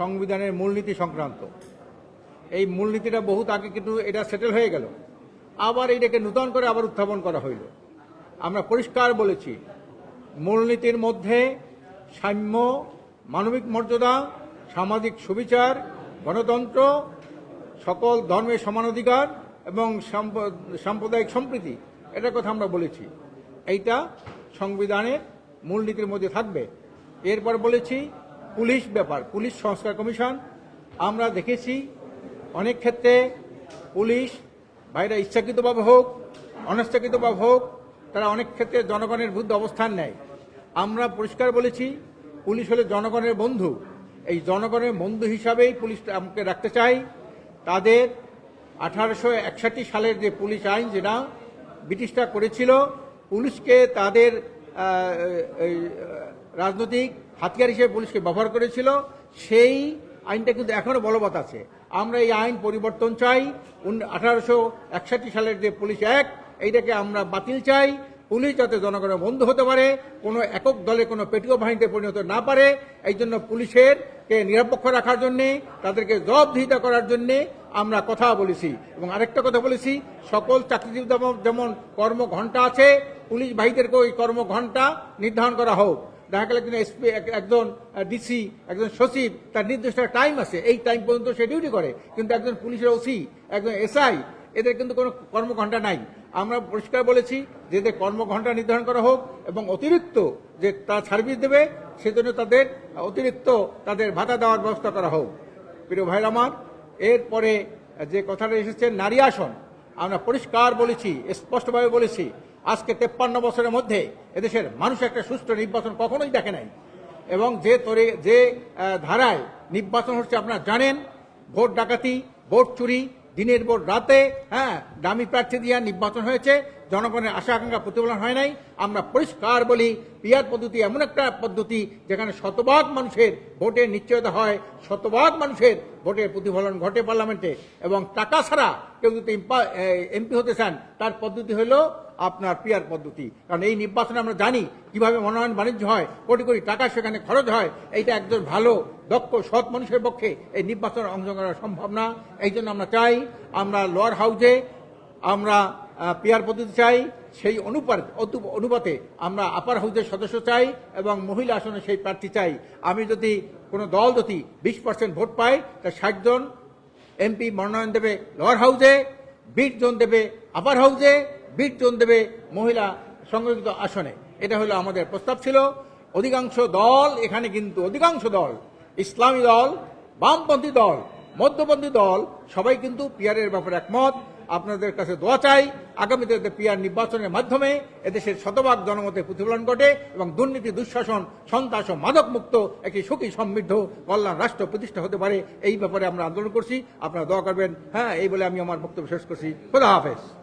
সংবিধানের মূলনীতি সংক্রান্ত। এই মূলনীতিটা বহুত আগে কিন্তু এটা সেটেল হয়ে গেল। আবার এটাকে নূতন করে আবার উত্থাপন করা হইল। আমরা পরিষ্কার বলেছি, মূলনীতির মধ্যে সাম্য, মানবিক মর্যাদা, সামাজিক সুবিচার, গণতন্ত্র, সকল ধর্মের সমান অধিকার এবং সাম্প্রদায়িক সম্প্রীতি, এটার কথা আমরা বলেছি। এইটা সংবিধানের মূলনীতির মধ্যে থাকবে। এরপর বলেছি পুলিশ ব্যাপার, পুলিশ সংস্কার কমিশন, আমরা দেখেছি অনেক ক্ষেত্রে পুলিশ ভাইরা ইচ্ছাকৃতভাবে হোক, অনিচ্ছাকৃতভাবে হোক, তারা অনেক ক্ষেত্রে জনগণের বিরুদ্ধে অবস্থান নেয়। আমরা পরিষ্কার বলেছি, পুলিশ হলে জনগণের বন্ধু। এই জনগণের বন্ধু হিসাবেই পুলিশ আমাকে রাখতে চাই। তাদের আঠারোশো একষট্টি সালের যে পুলিশ আইন, যেটা ব্রিটিশরা করেছিল, পুলিশকে তাদের রাজনৈতিক হাতিয়ার হিসেবে পুলিশকে ব্যবহার করেছিল, সেই আইনটা কিন্তু এখনও বলবৎ আছে। আমরা এই আইন পরিবর্তন চাই। আঠারোশো একষট্টি সালের যে পুলিশ অ্যাক্ট, এইটাকে আমরা বাতিল চাই। পুলিশ যাতে জনগণের বন্ধু হতে পারে, কোনো একক দলে কোনো পেটুয়া বাহিনীতে পরিণত না পারে, এই জন্য পুলিশের কে নিরপেক্ষ রাখার জন্যে, তাদেরকে জবাবদিহিতা করার জন্যে আমরা কথা বলেছি। এবং আরেকটা কথা বলেছি, সকল চাকরিজীবী যেমন কর্মঘণ্টা আছে পুলিশ ভাইদেরকে ওই কর্মঘণ্টা নির্ধারণ করা হোক। দেখা গেল একজন এসপি একজন ডিসি, একজন সচিব, তার নির্দিষ্ট টাইম আছে। এই টাইম পর্যন্ত সে ডিউটি করে। কিন্তু একজন পুলিশের ওসি একজন এসআই এদের কিন্তু কোনো কর্মঘণ্টা নাই। আমরা পরিষ্কার বলেছি যে এদের কর্মঘণ্টা নির্ধারণ করা হোক এবং অতিরিক্ত যে তারা সার্ভিস দেবে, সেজন্য তাদের অতিরিক্ত তাদের ভাতা দেওয়ার ব্যবস্থা করা হোক। প্রিয় ভাইর আমার, এরপরে যে কথাটা এসেছে, নারী আসন। আমরা পরিষ্কার বলেছি, স্পষ্টভাবে বলেছি আজকে তেপ্পান্ন বছরের মধ্যে এদেশের মানুষ একটা সুষ্ঠু নির্বাচন কখনোই দেখে নাই। এবং যে তরে, যে ধারায় নির্বাচন হচ্ছে আপনারা জানেন, ভোট ডাকাতি, ভোট চুরি, দিনের ভোট রাতে হ্যাঁ দামি প্রার্থী দিয়ে নির্বাচন হয়েছে, জনগণের আশা আকাঙ্ক্ষা প্রতিফলন হয় নাই। আমরা পরিষ্কার বলি পিয়ার পদ্ধতি এমন একটা পদ্ধতি যেখানে শতভাগ মানুষের ভোটের নিশ্চয়তা হয়, শতভাগ মানুষের ভোটের প্রতিফলন ঘটে পার্লামেন্টে। এবং টাকা ছাড়া কেউ যদি এমপি হতে চান, তার পদ্ধতি হলো আপনার পিয়ার পদ্ধতি। কারণ এই নির্বাচনে আমরা জানি কীভাবে মনোনয়ন বাণিজ্য হয়, কোটি কোটি টাকা সেখানে খরচ হয়, এইটা একজন ভালো, দক্ষ, সৎ মানুষের পক্ষে এই নির্বাচনে অংশগ্রহণ করা সম্ভব না। এই জন্য আমরা চাই, আমরা লোয়ার হাউসে আমরা পিয়ার পদ্ধতি চাই, সেই অনুপাত অনুপাতে আমরা আপার হাউসের সদস্য চাই এবং মহিলা আসনে সেই প্রার্থী চাই। আমি যদি কোনো দল যদি বিশ পার্সেন্ট ভোট পাই তা ষাট জন এমপি মনোনয়ন দেবে লোয়ার হাউসে বিশ জন দেবে আপার হাউসে বিশ জন দেবে মহিলা সংরক্ষিত আসনে। এটা হলো আমাদের প্রস্তাব ছিল। অধিকাংশ দল, এখানে কিন্তু অধিকাংশ দল, ইসলামী দল, বামপন্থী দল, মধ্যপন্থী দল, সবাই কিন্তু পিয়ারের ব্যাপারে একমত। আপনাদের কাছে দোয়া চাই, আগামীতে পিয়ার নির্বাচনের মাধ্যমে এদেশের শতভাগ জনমতে প্রতিফলন ঘটে এবং দুর্নীতি, দুঃশাসন, সন্ত্রাস ও মাদক মুক্ত একটি সুখী সমৃদ্ধ কল্যাণ রাষ্ট্র প্রতিষ্ঠা হতে পারে, এই ব্যাপারে আমরা আন্দোলন করছি। আপনারা দোয়া করবেন। হ্যাঁ এই বলে আমি আমার বক্তব্য শেষ করছি। খোদা হাফেজ।